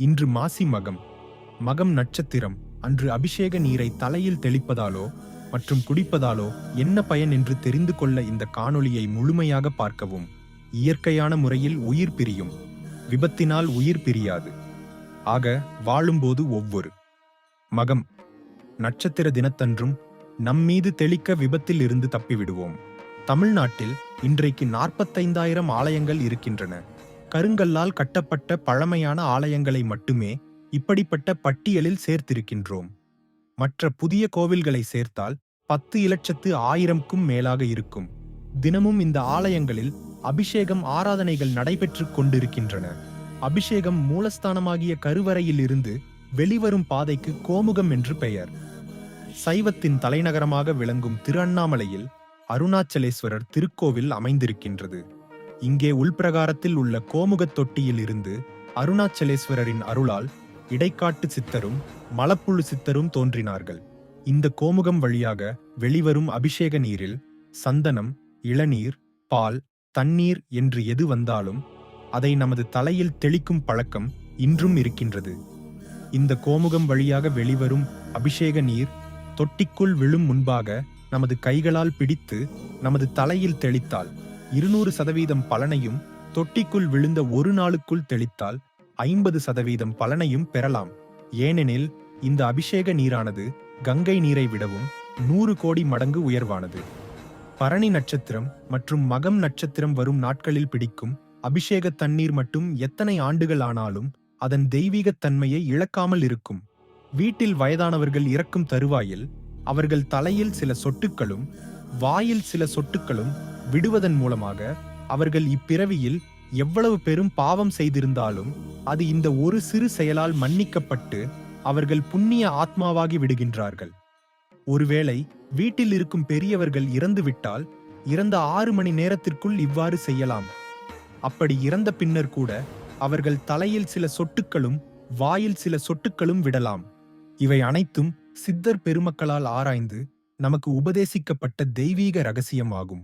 இன்று மாசி மகம். மகம் நட்சத்திரம். அன்று அபிஷேக நீரை தலையில் தெளிப்பதாலோ மற்றும் குடிப்பதாலோ என்ன பயன் என்று தெரிந்து கொள்ள இந்த காணொளியை முழுமையாக பார்க்கவும். இயற்கையான முறையில் உயிர் பிரியும். விபத்தினால் உயிர் பிரியாது. ஆக வாழும்போது ஒவ்வொரு. மகம். நட்சத்திர தினத்தன்றும் நம்மீது தெளிக்க விபத்தில் இருந்து தப்பிவிடுவோம். தமிழ்நாட்டில் இன்றைக்கு நாற்பத்தைந்தாயிரம் ஆலயங்கள் இருக்கின்றன. கருங்கல்லால் கட்டப்பட்ட பழமையான ஆலயங்களை மட்டுமே இப்படிப்பட்ட பட்டியலில் சேர்த்திருக்கின்றோம். மற்ற புதிய கோவில்களை சேர்த்தால் பத்து இலட்சத்து ஆயிரம்க்கும் மேலாக இருக்கும். தினமும் இந்த ஆலயங்களில் அபிஷேகம் ஆராதனைகள் நடைபெற்றுக் கொண்டிருக்கின்றன. அபிஷேகம் மூலஸ்தானமாகிய கருவறையில் இருந்து வெளிவரும் பாதைக்கு கோமுகம் என்று பெயர். சைவத்தின் தலைநகரமாக விளங்கும் திரு அண்ணாமலையில் அருணாச்சலேஸ்வரர் திருக்கோவில் அமைந்திருக்கின்றது. இங்கே உள்பிரகாரத்தில் உள்ள கோமுகத் தொட்டியில் இருந்து அருணாச்சலேஸ்வரரின் அருளால் இடைக்காட்டு சித்தரும் மலப்புழு சித்தரும் தோன்றினார்கள். இந்த கோமுகம் வழியாக வெளிவரும் அபிஷேக நீரில் சந்தனம் இளநீர் பால் தண்ணீர் என்று எது வந்தாலும் அதை நமது தலையில் தெளிக்கும் பழக்கம் இன்றும் இருக்கின்றது. இந்த கோமுகம் வழியாக வெளிவரும் அபிஷேக நீர் தொட்டிக்குள் விழும் முன்பாக நமது கைகளால் பிடித்து நமது தலையில் தெளித்தால் இருநூறு சதவீதம் பலனையும் தொட்டிக்குள் விழுந்த ஒரு நாளுக்குள் தெளித்தால் ஐம்பது சதவீதம் பலனையும் பெறலாம். ஏனெனில் இந்த அபிஷேக நீரானது கங்கை நீரை விடவும் நூறு கோடி மடங்கு உயர்வானது. பரணி நட்சத்திரம் மற்றும் மகம் நட்சத்திரம் வரும் நாட்களில் பிடிக்கும் அபிஷேக தண்ணீர் மட்டும் எத்தனை ஆண்டுகள் ஆனாலும் அதன் தெய்வீகத் தன்மையை இழக்காமல் இருக்கும். வீட்டில் வயதானவர்கள் இறக்கும் தருவாயில் அவர்கள் தலையில் சில சொட்டுக்களும் வாயில் சில சொட்டுக்களும் விடுவதன் மூலமாக அவர்கள் இப்பிறவியில் எவ்வளவு பெரும் பாவம் செய்திருந்தாலும் அது இந்த ஒரு சிறு செயலால் மன்னிக்கப்பட்டு அவர்கள் புண்ணிய ஆத்மாவாகி விடுகின்றார்கள். ஒருவேளை வீட்டில் இருக்கும் பெரியவர்கள் இறந்துவிட்டால் இறந்த ஆறு மணி நேரத்திற்குள் இவ்வாறு செய்யலாம். அப்படி இறந்த பின்னர் கூட அவர்கள் தலையில் சில சொட்டுக்களும் வாயில் சில சொட்டுக்களும் விடலாம். இவை அனைத்தும் சித்தர் பெருமக்களால் ஆராய்ந்து நமக்கு உபதேசிக்கப்பட்ட தெய்வீக ரகசியமாகும்.